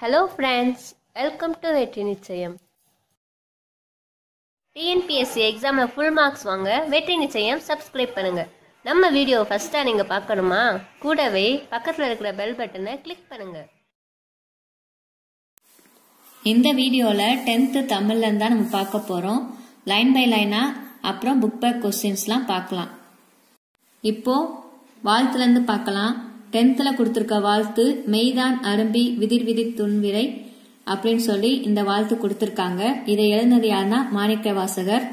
Hello friends welcome to வெற்றி நிச்சயம். TNPSC எக்ஸாமில் ஃபுல் மார்க்ஸ் வாங்க வெற்றி நிச்சயம் சப்ஸ்கிரைப் பண்ணுங்க. நம்ம வீடியோ ஃபஸ்ட்டாக நீங்கள் பார்க்கணுமா? கூடவே பக்கத்தில் இருக்கிற பெல் பட்டனை கிளிக் பண்ணுங்க. இந்த வீடியோவில் டென்த்து தமிழ்லேருந்து தான் நம்ம பார்க்க போகிறோம் லைன் பை லைனாக அப்புறம் புக் பேக் கொஸ்டின்ஸ்லாம் பார்க்கலாம். இப்போ வாழ்த்துலேருந்து பார்க்கலாம். டென்த்தில் கொடுத்துருக்க வாழ்த்து மெய்தான் அரும்பி விதிர் விதிர் துன்விரை அப்படின்னு சொல்லி இந்த வாழ்த்து கொடுத்துருக்காங்க. இதை எழுந்தது யாருன்னா மாணிக்க வாசகர்.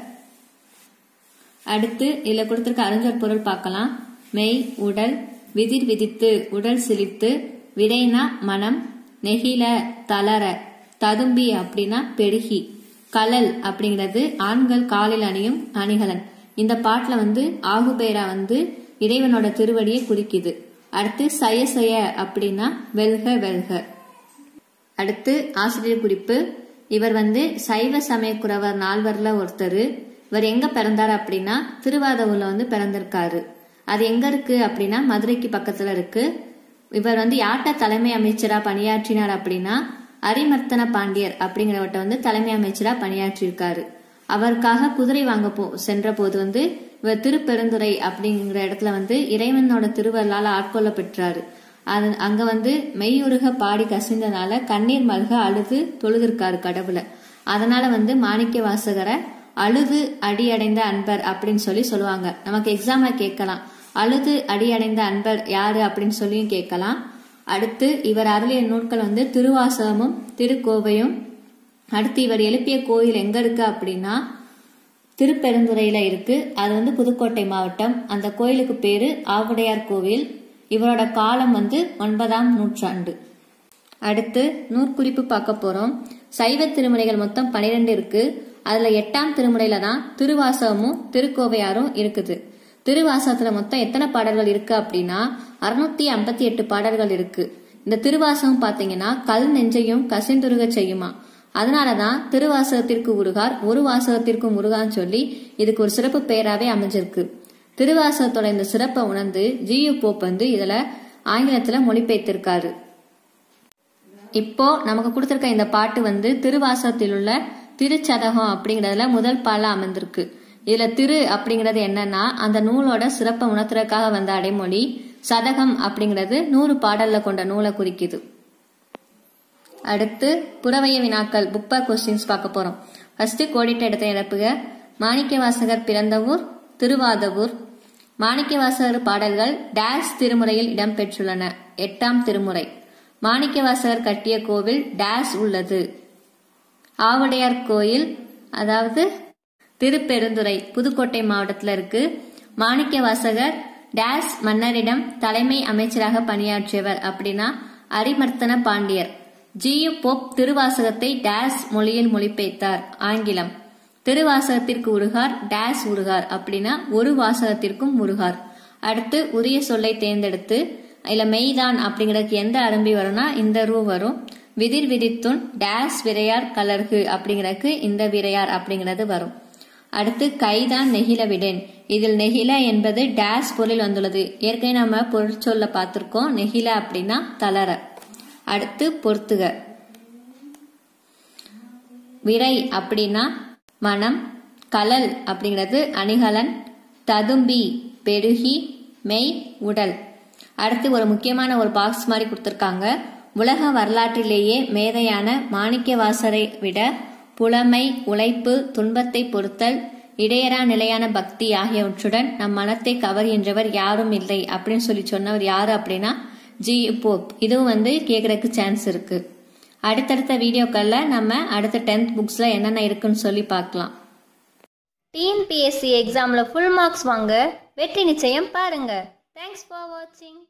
அடுத்து இதில் கொடுத்துருக்க அறிஞர் பொருள் பார்க்கலாம். மெய் உடல் விதிர் விதித்து உடல் சிலித்து விடைனா மனம் நெகில தளர ததும்பி அப்படின்னா பெருகி கலல் அப்படிங்கிறது ஆண்கள் காலில் அணியும் அணிகலன். இந்த பாட்டில் வந்து ஆகுபேரா வந்து இறைவனோட திருவடியை குறிக்குது. அடுத்து சய சய அப்படின்னா வெல்க வெல்க. அடுத்து ஆசிரியர் குறிப்பு. இவர் வந்து சைவ சமயக்குறவர் நால்வர்ல ஒருத்தர். இவர் எங்க பிறந்தார் அப்படின்னா திருவாதவூர்ல வந்து பிறந்திருக்காரு. அது எங்க இருக்கு அப்படின்னா மதுரைக்கு பக்கத்துல இருக்கு. இவர் வந்து யார்கிட்ட தலைமை அமைச்சரா பணியாற்றினார் அப்படின்னா அரிமர்த்தன பாண்டியர் அப்படிங்கிறவட்ட வந்து தலைமை அமைச்சரா பணியாற்றியிருக்காரு. அவருக்காக குதிரை வாங்க போ சென்ற போது வந்து திருப்பெருந்துறை அப்படிங்கிற இடத்துல வந்து இறைவனோட திருவருளால் ஆட்கொள்ள பெற்றாரு அது அங்க வந்து மெய்யுருக பாடி கசிந்தனால கண்ணீர் மல்க அழுது தொழுதிருக்காரு கடவுளை. அதனால வந்து மாணிக்க வாசகரை அழுது அடியடைந்த அன்பர் அப்படின்னு சொல்லி சொல்லுவாங்க. நமக்கு எக்ஸாம்ல கேட்கலாம். அழுது அடியடைந்த அன்பர் யாரு அப்படின்னு சொல்லியும் கேட்கலாம். அடுத்து இவர் அருளிய நூல்கள் வந்து திருவாசகமும் திருக்கோவையும் அடுத்து இவர் எழுப்பிய கோயில் எங்க இருக்கு அப்படின்னா திருப்பெருந்துறையில இருக்கு. அது வந்து புதுக்கோட்டை மாவட்டம். அந்த கோயிலுக்கு பேரு ஆவுடையார் கோவில். இவரோட காலம் வந்து ஒன்பதாம் நூற்றாண்டு. அடுத்து நூற்குறிப்பு பார்க்க போறோம். சைவ திருமுறைகள் மொத்தம் பனிரெண்டு இருக்கு. அதுல எட்டாம் திருமுறையில தான் திருவாசகமும் திருக்கோவையாரும் இருக்குது. திருவாசகத்துல மொத்தம் எத்தனை பாடல்கள் இருக்கு அப்படின்னா அறுநூத்தி ஐம்பத்தி எட்டு பாடல்கள் இருக்கு. இந்த திருவாசகம் பாத்தீங்கன்னா கல் நெஞ்சையும் கசிந்துருக செய்யுமா. அதனாலதான் திருவாசகத்திற்கு உருகார் ஒரு வாசகத்திற்கு முருகான்னு சொல்லி இதுக்கு ஒரு சிறப்பு பெயராவே அமைஞ்சிருக்கு. திருவாசகத்தோட இந்த சிறப்பை உணர்ந்து ஜியு போப் வந்து இதுல ஆங்கிலத்துல மொழிபெயர்த்திருக்காரு. இப்போ நமக்கு கொடுத்திருக்க இந்த பாட்டு வந்து திருவாசகத்தில் உள்ள திருச்சதகம் அப்படிங்கறதுல முதல் பால அமைந்திருக்கு. இதுல திரு அப்படிங்கிறது என்னன்னா அந்த நூலோட சிறப்பை உணர்த்துறதுக்காக வந்த அடைமொழி சதகம் அப்படிங்கிறது நூறு பாடல்ல கொண்ட நூலை குறிக்குது. அடுத்து புறவைய வினாக்கள் புக் கொஸ்டின்ஸ் பார்க்க போறோம். ஃபர்ஸ்ட் கோடிட்ட இடத்தை நிரப்புக. மாணிக்க வாசகர் பிறந்த ஊர் திருவாதவூர். மாணிக்க வாசகர் பாடல்கள் டேஸ் திருமுறையில் இடம்பெற்றுள்ளன. எட்டாம் திருமுறை. மாணிக்க வாசகர் கட்டிய கோவில் டேஸ் உள்ளது. ஆவுடையார் கோயில் அதாவது திருப்பெருந்துறை புதுக்கோட்டை மாவட்டத்தில் இருக்கு. மாணிக்க வாசகர் டேஸ் மன்னரிடம் தலைமை அமைச்சராக பணியாற்றியவர் அப்படின்னா அரிமர்த்தன பாண்டியர். ஜியு போப் திருவாசகத்தை டேஸ் மொழியில் மொழிபெய்த்தார் ஆங்கிலம். திருவாசகத்திற்கு உருகார் டேஸ் உருகார் அப்படின்னா ஒரு வாசகத்திற்கும் உருகார். அடுத்து உரிய சொல்லை தேர்ந்தெடுத்து இதுல மெய்தான் அப்படிங்கிறதுக்கு எந்த அரும்பி வரும்னா இந்த ரூ வரும். விதிர் விதித்துன் டேஸ் விரையார் கலர்கு அப்படிங்கிறதுக்கு இந்த விரையார் அப்படிங்கிறது வரும். அடுத்து கைதான் நெகிழ விடேன். இதில் நெகில என்பது டேஸ் பொருள் வந்துள்ளது. ஏற்கனவே நம்ம பொருட்சொல்ல பார்த்திருக்கோம். நெகில அப்படின்னா தளர. அடுத்து பொறுத்துக. விரை அப்படின்னா மனம் கலல் அப்படிங்கிறது அணிகலன் ததும்பி பெருகி மெய் உடல். அடுத்து ஒரு முக்கியமான ஒரு பாக்ஸ் மாதிரி கொடுத்துருக்காங்க. உலக வரலாற்றிலேயே மேதையான மாணிக்கவாசரை விட புலமை உழைப்பு துன்பத்தை பொறுத்தல் இடையரா நிலையான பக்தி ஆகியவற்றுடன் நம் மனத்தை கவர்கின்றவர் யாரும் இல்லை அப்படின்னு சொல்லி சொன்னவர் யாரு அப்படின்னா ஜி போப் இதுவும் வந்து கேட்கறதுக்கு சான்ஸ் இருக்கு. அடுத்தடுத்த வீடியோக்களில் நம்ம அடுத்த டென்த் புக்ஸ்ல என்னென்ன இருக்குன்னு சொல்லி பார்க்கலாம். டிஎன்பிஎஸ்சி எக்ஸாமில் ஃபுல் மார்க்ஸ் வாங்க. வெற்றி நிச்சயம் பாருங்க. தேங்க்ஸ் ஃபார் வாட்சிங்